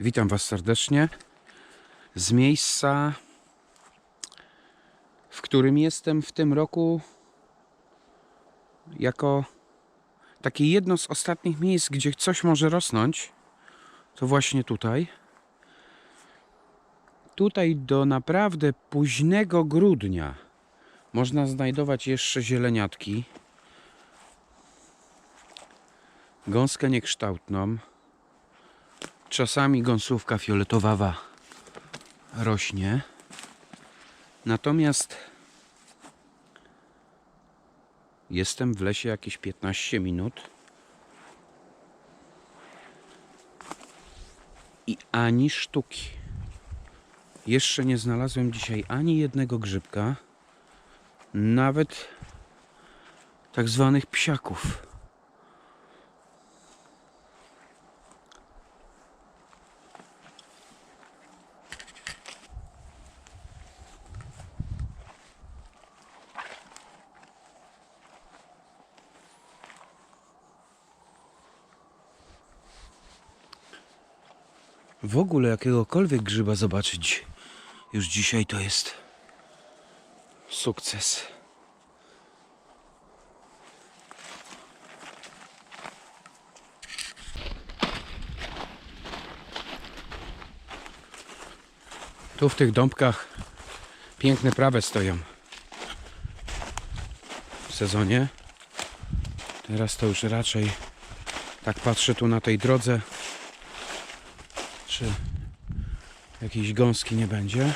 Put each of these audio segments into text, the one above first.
Witam Was serdecznie z miejsca, w którym jestem w tym roku jako takie jedno z ostatnich miejsc, gdzie coś może rosnąć. To właśnie tutaj. Tutaj do naprawdę późnego grudnia można znajdować jeszcze zieleniatki. Gąskę niekształtną. Czasami gąsówka fioletowawa rośnie. Natomiast jestem w lesie jakieś 15 minut i ani sztuki. Jeszcze nie znalazłem dzisiaj ani jednego grzybka, nawet tak zwanych psiaków. W ogóle jakiegokolwiek grzyba zobaczyć już dzisiaj to jest sukces. Tu w tych dąbkach piękne prawe stoją w sezonie. Teraz to już raczej tak patrzę tu na tej drodze czy jakiejś gąski nie będzie.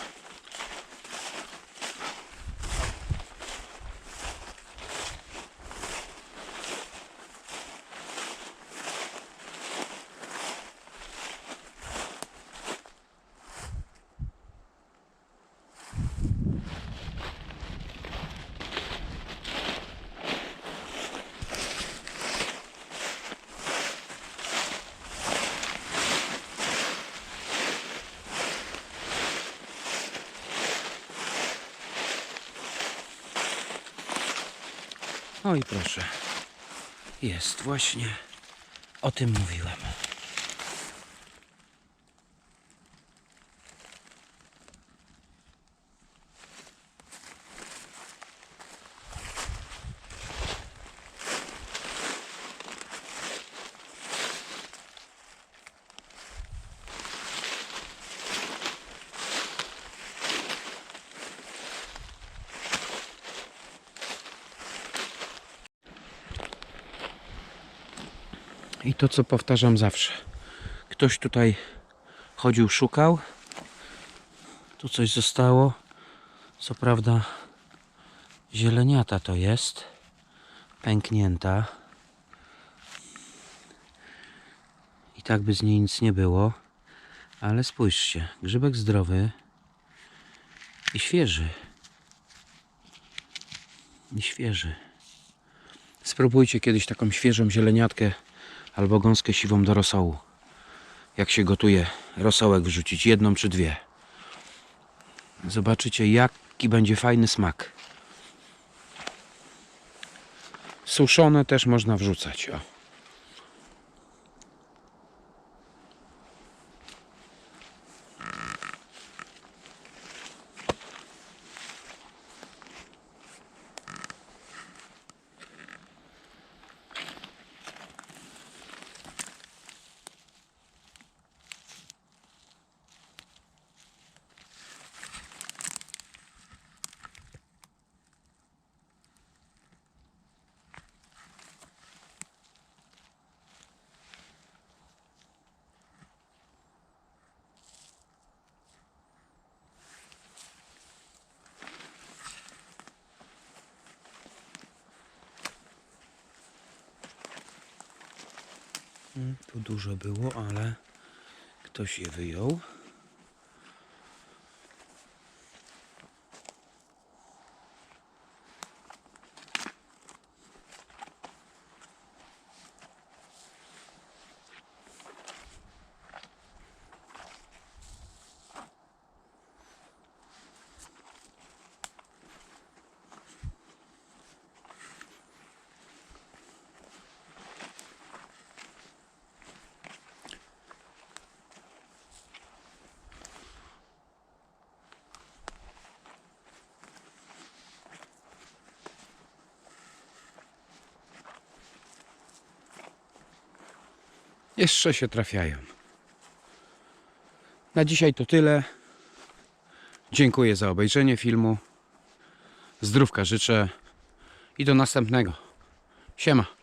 O i proszę. Jest właśnie. O tym mówiłem. I to, co powtarzam zawsze. Ktoś tutaj chodził, szukał. Tu coś zostało. Co prawda, zieleniata to jest. Pęknięta. I tak by z niej nic nie było. Ale spójrzcie, grzybek zdrowy i świeży. I świeży. Spróbujcie kiedyś taką świeżą zieleniatkę albo gąskę siwą do rosołu. Jak się gotuje rosołek wrzucić, jedną czy dwie. Zobaczycie jaki będzie fajny smak. Suszone też można wrzucać. O. Tu dużo było, ale ktoś je wyjął. Jeszcze się trafiają. Na dzisiaj to tyle. Dziękuję za obejrzenie filmu. Zdrówka życzę i do następnego. Siema.